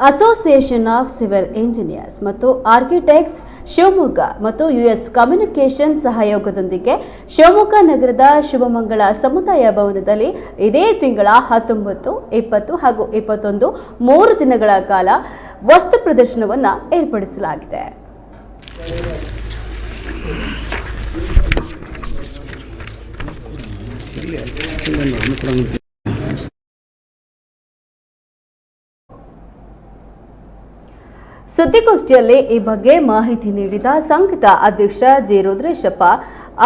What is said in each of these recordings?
Association of civil engineers ಮತ್ತು architects Shivamogga ಮತ್ತು US communication ಸಹಯೋಗದೊಂದಿಗೆ ಶಿವಮೊಗ್ಗ ನಗರದ ಶಿವಮಂಗಳ ಸಮುದಾಯ ಭವನದಲ್ಲಿ ಇದೇ ತಿಂಗಳ ಹತ್ತೊಂಬತ್ತು, ಇಪ್ಪತ್ತು ಹಾಗೂ ಇಪ್ಪತ್ತೊಂದು ಮೂರು ದಿನಗಳ ಕಾಲ ವಸ್ತು ಪ್ರದರ್ಶನವನ್ನು ಏರ್ಪಡಿಸಲಾಗಿದೆ. ಸುದ್ದಿಗೋಷ್ಠಿಯಲ್ಲಿ ಈ ಬಗ್ಗೆ ಮಾಹಿತಿ ನೀಡಿದ ಸಂಘದ ಅಧ್ಯಕ್ಷ G Rudreshappa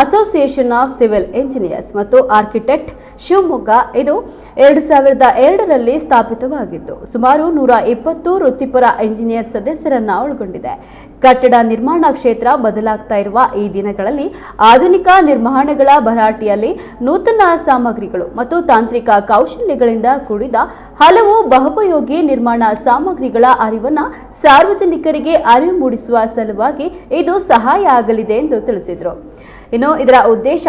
association of civil engineers ಮತ್ತು ಆರ್ಕಿಟೆಕ್ಟ್ ಶಿವಮೊಗ್ಗ ಇದು ಎರಡು ಸಾವಿರದ ಎರಡರಲ್ಲಿ ಸ್ಥಾಪಿತವಾಗಿದ್ದು, ಸುಮಾರು ನೂರ ಇಪ್ಪತ್ತು ವೃತ್ತಿಪರ ಇಂಜಿನಿಯರ್ ಸದಸ್ಯರನ್ನು ಒಳಗೊಂಡಿದೆ. ಕಟ್ಟಡ ನಿರ್ಮಾಣ ಕ್ಷೇತ್ರ ಬದಲಾಗ್ತಾ ಇರುವ ಈ ದಿನಗಳಲ್ಲಿ ಆಧುನಿಕ ನಿರ್ಮಾಣಗಳ ಭರಾಟಿಯಲ್ಲಿ ನೂತನ ಸಾಮಗ್ರಿಗಳು ಮತ್ತು ತಾಂತ್ರಿಕ ಕೌಶಲ್ಯಗಳಿಂದ ಕೂಡಿದ ಹಲವು ಬಹುಪಯೋಗಿ ನಿರ್ಮಾಣ ಸಾಮಗ್ರಿಗಳ ಅರಿವನ್ನು ಸಾರ್ವಜನಿಕರಿಗೆ ಅರಿವು ಮೂಡಿಸುವ ಸಲುವಾಗಿ ಇದು ಸಹಾಯ ಆಗಲಿದೆ ಎಂದು ತಿಳಿಸಿದರು. ಇನ್ನು ಇದರ ಉದ್ದೇಶ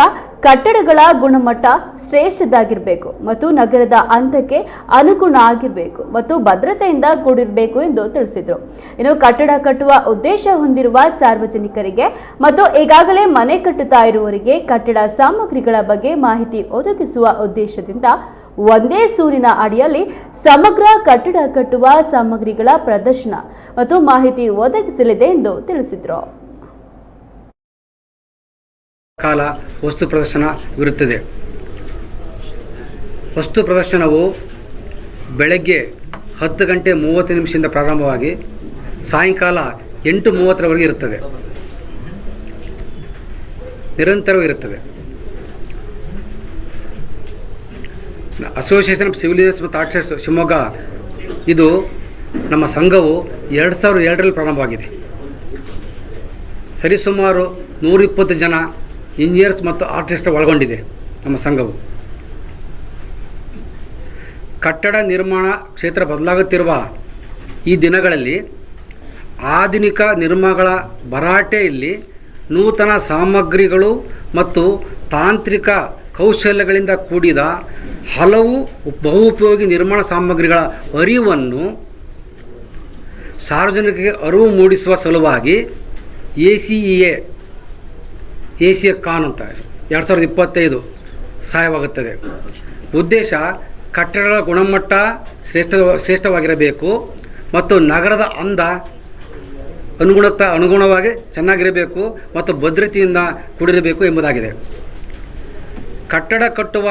ಕಟ್ಟಡಗಳ ಗುಣಮಟ್ಟ ಶ್ರೇಷ್ಠದಾಗಿರಬೇಕು ಮತ್ತು ನಗರದ ಅಂತಕ್ಕೆ ಅನುಗುಣ ಆಗಿರಬೇಕು ಮತ್ತು ಭದ್ರತೆಯಿಂದ ಕೂಡಿರಬೇಕು ಎಂದು ತಿಳಿಸಿದರು. ಇನ್ನು ಕಟ್ಟಡ ಕಟ್ಟುವ ಉದ್ದೇಶ ಹೊಂದಿರುವ ಸಾರ್ವಜನಿಕರಿಗೆ ಮತ್ತು ಈಗಾಗಲೇ ಮನೆ ಕಟ್ಟುತ್ತಾ ಇರುವವರಿಗೆ ಕಟ್ಟಡ ಸಾಮಗ್ರಿಗಳ ಬಗ್ಗೆ ಮಾಹಿತಿ ಒದಗಿಸುವ ಉದ್ದೇಶದಿಂದ ಒಂದೇ ಸೂರಿನ ಅಡಿಯಲ್ಲಿ ಸಮಗ್ರ ಕಟ್ಟಡ ಕಟ್ಟುವ ಸಾಮಗ್ರಿಗಳ ಪ್ರದರ್ಶನ ಮತ್ತು ಮಾಹಿತಿ ಒದಗಿಸಲಿದೆ ಎಂದು ತಿಳಿಸಿದರು. ಕಾಲ ವಸ್ತು ಪ್ರದರ್ಶನವಿರುತ್ತದೆ ವಸ್ತು ಪ್ರದರ್ಶನವು ಬೆಳಗ್ಗೆ ಹತ್ತು ಗಂಟೆ ಮೂವತ್ತು ನಿಮಿಷದಿಂದ ಪ್ರಾರಂಭವಾಗಿ ಸಾಯಂಕಾಲ ಎಂಟು ಮೂವತ್ತರವರೆಗೆ ಇರುತ್ತದೆ. ನಿರಂತರವಾಗಿರುತ್ತದೆ ಅಸೋಸಿಯೇಷನ್ ಆಫ್ ಸಿವಿಲ್ ಮತ್ತು ಆರ್ಟಿಸ್ಟ್ ಶಿವಮೊಗ್ಗ. ಇದು ನಮ್ಮ ಸಂಘವು ಎರಡು ಸಾವಿರದ ಎರಡರಲ್ಲಿ ಪ್ರಾರಂಭವಾಗಿದೆ. ಸರಿಸುಮಾರು ನೂರಿಪ್ಪತ್ತು ಜನ ಇಂಜಿನಿಯರ್ಸ್ ಮತ್ತು ಆರ್ಟಿಸ್ಟ್ ಒಳಗೊಂಡಿದೆ ನಮ್ಮ ಸಂಘವು. ಕಟ್ಟಡ ನಿರ್ಮಾಣ ಕ್ಷೇತ್ರ ಬದಲಾಗುತ್ತಿರುವ ಈ ದಿನಗಳಲ್ಲಿ ಆಧುನಿಕ ನಿರ್ಮಾಣಗಳ ಭರಾಟೆಯಲ್ಲಿ ನೂತನ ಸಾಮಗ್ರಿಗಳು ಮತ್ತು ತಾಂತ್ರಿಕ ಕೌಶಲ್ಯಗಳಿಂದ ಕೂಡಿದ ಹಲವು ಬಹುಪಯೋಗಿ ನಿರ್ಮಾಣ ಸಾಮಗ್ರಿಗಳ ಅರಿವನ್ನು ಸಾರ್ವಜನಿಕರಿಗೆ ಅರಿವು ಮೂಡಿಸುವ ಸಲುವಾಗಿ ಎ ಸಿ ಇ ಎ ಏಸಿಯ ಕಾನ್ ಅಂತ. ಎರಡು ಸಾವಿರದ ಇಪ್ಪತ್ತೈದು ಸಹಾಯವಾಗುತ್ತದೆ ಉದ್ದೇಶ ಕಟ್ಟಡಗಳ ಗುಣಮಟ್ಟ ಶ್ರೇಷ್ಠ, ಶ್ರೇಷ್ಠವಾಗಿರಬೇಕು ಮತ್ತು ನಗರದ ಅಂದ ಅನುಗುಣತ, ಅನುಗುಣವಾಗಿ ಚೆನ್ನಾಗಿರಬೇಕು ಮತ್ತು ಭದ್ರತೆಯಿಂದ ಕೂಡಿರಬೇಕು ಎಂಬುದಾಗಿದೆ. ಕಟ್ಟಡ ಕಟ್ಟುವ